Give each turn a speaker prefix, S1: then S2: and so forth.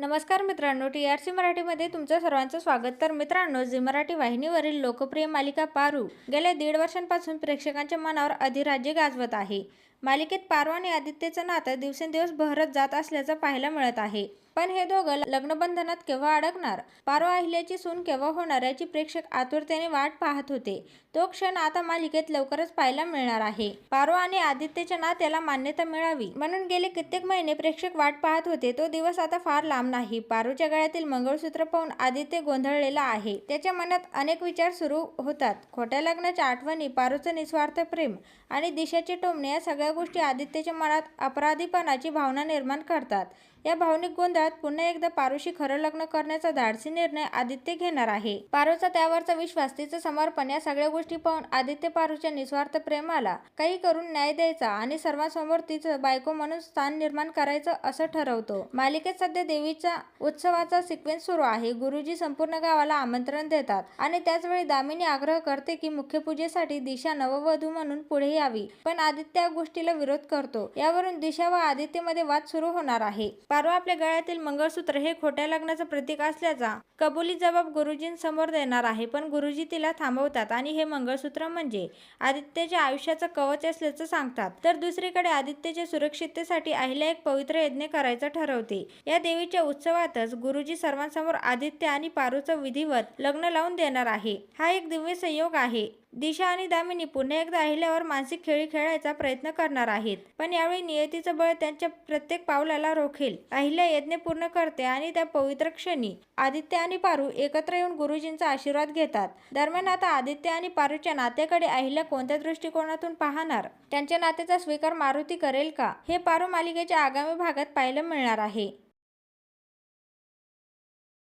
S1: नमस्कार मित्रांनो T R C मराठीमध्ये तुमचं सर्वांचं स्वागत. तर मित्रांनो झी मराठी वाहिनीवरील लोकप्रिय मालिका पारू गेल्या दीड वर्षांपासून प्रेक्षकांच्या मनावर अधिराज्य गाजवत आहे. मालिकेत पारो आणि आदित्यचं नातं दिवसेंदिवस बहरत जात असल्याचं पाहायला मिळत आहे. पण हे दोघं लग्नबंधनात केव्हा अडकणार? पारो अहिल्याची सून केव्हा होणार याची प्रेक्षक आतुरतेने वाट पाहत होते. तो क्षण आता मालिकेत लवकरच पाहायला मिळणार आहे. पारो आणि आदित्यच्या नात्याला मान्यता मिळावी म्हणून गेले कित्येक महिने प्रेक्षक वाट पाहत होते. तो दिवस आता फार लांब नाही. पारूच्या गळ्यातील मंगळसूत्र पाहून आदित्य गोंधळलेला आहे. त्याच्या मनात अनेक विचार सुरू होतात. खोट्या लग्नाच्या आठवणी पारूचं निस्वार्थ प्रेम आणि दिशाची टोमणे या सगळ्या गोष्टी आदित्यच्या मनात अपराधीपणाची भावना निर्माण करतात. या भावनिक गोंधळात पुन्हा एकदा पारूशी खरं लग्न करण्याचा धाडसी निर्णय आदित्य घेणार आहे. पारूचा त्यावरचा विश्वास तिचं समर्पण या सगळ्या गोष्टी पाहून आदित्य पारूच्या निस्वार्थ प्रेमाला काही करून न्याय द्यायचा आणि सर्वांसमोर तिचं बायको म्हणून स्थान निर्माण करायचं असं ठरवतो. मालिकेत सध्या देवीचा उत्सवाचा सिक्वेन्स सुरू आहे. गुरुजी संपूर्ण गावाला आमंत्रण देतात आणि त्याचवेळी दामिनी आग्रह करते की मुख्य पूजेसाठी दिशा नववधू म्हणून पुढे यावी. पण आदित्य या तिला विरोध करतो. यावरून दिशा व आदित्यमध्ये वाद सुरू होणार आहे. पारू आपल्या गळ्यातील मंगळसूत्र हे खोट्या लग्नाचं प्रतीक असल्याचा कबुली जबाब गुरुजींसमोर देणार आहे. पण गुरुजी तिला थांबवतात आणि हे मंगळसूत्र म्हणजे आदित्यच्या आयुष्याचं कवच असल्याचं सांगतात. तर दुसरीकडे आदित्यच्या सुरक्षिततेसाठी अहिल्या एक पवित्र यज्ञ करायचं ठरवते. या देवीच्या उत्सवातच गुरुजी सर्वांसमोर आदित्य आणि पारूचं विधिवत लग्न लावून देणार आहे. हा एक दिव्य संयोग आहे. दिशा आणि दामिनी पुन्हा एकदा अहिल्यावर मानसिक खेळी खेळायचा प्रयत्न करणार आहेत. पण यावेळी नियतीचं बळ त्यांच्या प्रत्येक पावलाला रोखेल. अहिल्या यज्ञ पूर्ण करते आणि त्या पवित्र क्षणी आदित्य आणि पारू एकत्र येऊन गुरुजींचा आशीर्वाद घेतात. दरम्यान आता आदित्य आणि पारूच्या नात्याकडे अहिल्या कोणत्या दृष्टिकोनातून पाहणार? त्यांच्या नात्याचा स्वीकार मारुती करेल का? हे पारू मालिकेच्या आगामी भागात पाहायला मिळणार आहे.